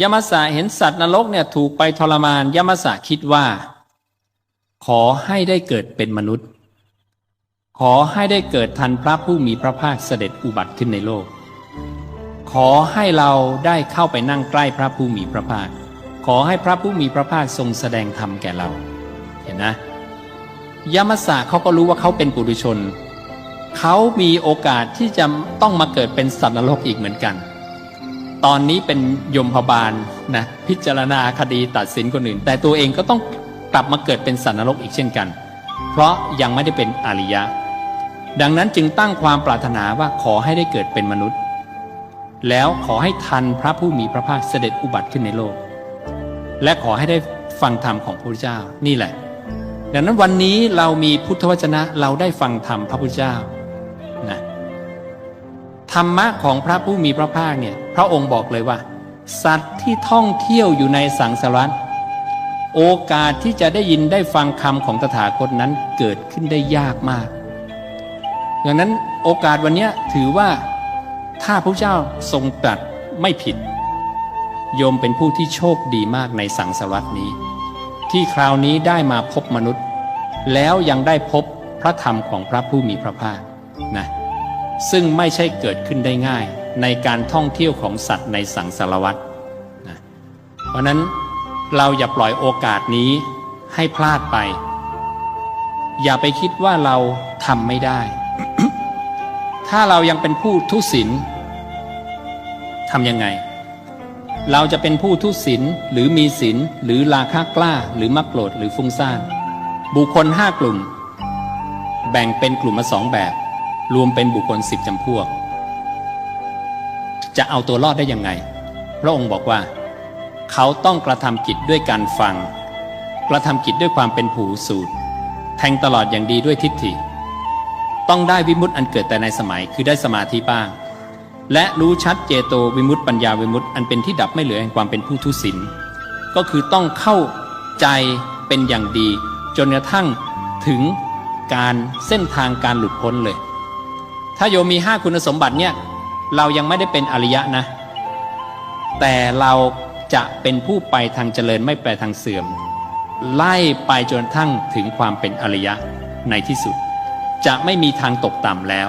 ยมสะเห็นสัตว์นรกเนี่ยถูกไปทรมาน ยมสะคิดว่า ขอให้ได้เกิดเป็นมนุษย์ ขอให้ได้เกิดทันพระผู้มีพระภาคเสด็จอุบัติขึ้นในโลก ขอให้เราได้เข้าไปนั่งใกล้พระผู้มีพระภาค ขอให้พระผู้มีพระภาคทรงแสดงธรรมแก่เรา เห็นนะยมสะเขาก็รู้ว่าเขาเป็นปุถุชน เขามีโอกาสที่จะต้องมาเกิดเป็นสัตว์นรกอีกเหมือนกัน ตอนนี้เป็นยมพบาลนะพิจารณาคดีตัดสินคนอื่น แต่ตัวเองก็ต้องกลับมาเกิดเป็นสัตว์นรกอีกเช่นกัน เพราะยังไม่ได้เป็นอริยะ ดังนั้นจึงตั้งความปรารถนาว่าขอให้ได้เกิดเป็นมนุษย์ แล้วขอให้ทันพระผู้มีพระภาคเสด็จอุบัติขึ้นในโลก และขอให้ได้ฟังธรรมของพระพุทธเจ้านี่แหละ ดังนั้นวันนี้เรามีพุทธวจนะเราได้ฟังธรรมพระพุทธเจ้านะ ธรรมะของพระผู้มีพระภาคเนี่ยพระองค์บอกเลยว่า สัตว์ที่ท่องเที่ยวอยู่ในสังสารวัฏโอกาสที่จะได้ยินได้ฟังคำของตถาคตนั้นเกิดขึ้นได้ยากมากดังนั้นโอกาสวันนี้ถือว่าถ้าพระเจ้าทรงตรัสไม่ผิด โยมเป็นผู้ที่โชคดีมากในสังสารวัตนี้ ที่คราวนี้ได้มาพบมนุษย์ แล้วยังได้พบพระธรรมของพระผู้มีพระภาคนะ ซึ่งไม่ใช่เกิดขึ้นได้ง่ายในการท่องเที่ยวของสัตว์ในสังสารวัตนะเพราะนั้นเราอย่าปล่อยโอกาสนี้ให้พลาดไป อย่าไปคิดว่าเราทำไม่ได้ ถ้าเรายังเป็นผู้ทุศีลทำยังไง เราจะเป็นผู้ทุศีลหรือมีศีลหรือราคะกล้า หรือมักโกรธหรือฟุ้งซ่านบุคคลห้ากลุ่ม แบ่งเป็นกลุ่มมาสองแบบ รวมเป็นบุคคลสิบจำพวก จะเอาตัวรอดได้ยังไง พระองค์บอกว่า เขาต้องกระทำกิจด้วยการฟัง กระทำกิจด้วยความเป็นผูสูตร แทงตลอดอย่างดีด้วยทิฏฐิ ต้องได้วิมุตติอันเกิดแต่ในสมัยคือได้สมาธิบ้าง และรู้ชัดเจโตวิมุตติปัญญาวิมุตติอันเป็นที่ดับไม่เหลือแห่งความเป็นผู้ทุศีลก็คือต้องเข้าใจเป็นอย่างดี จนกระทั่งถึงการเส้นทางการหลุดพ้นเลย ถ้าโยมมีห้าคุณสมบัติเนี่ยเรายังไม่ได้เป็นอริยะนะ แต่เราจะเป็นผู้ไปทางเจริญไม่ไปทางเสื่อม ไล่ไปจนทั้งถึงความเป็นอริยะในที่สุด จะไม่มีทางตกต่ำแล้ว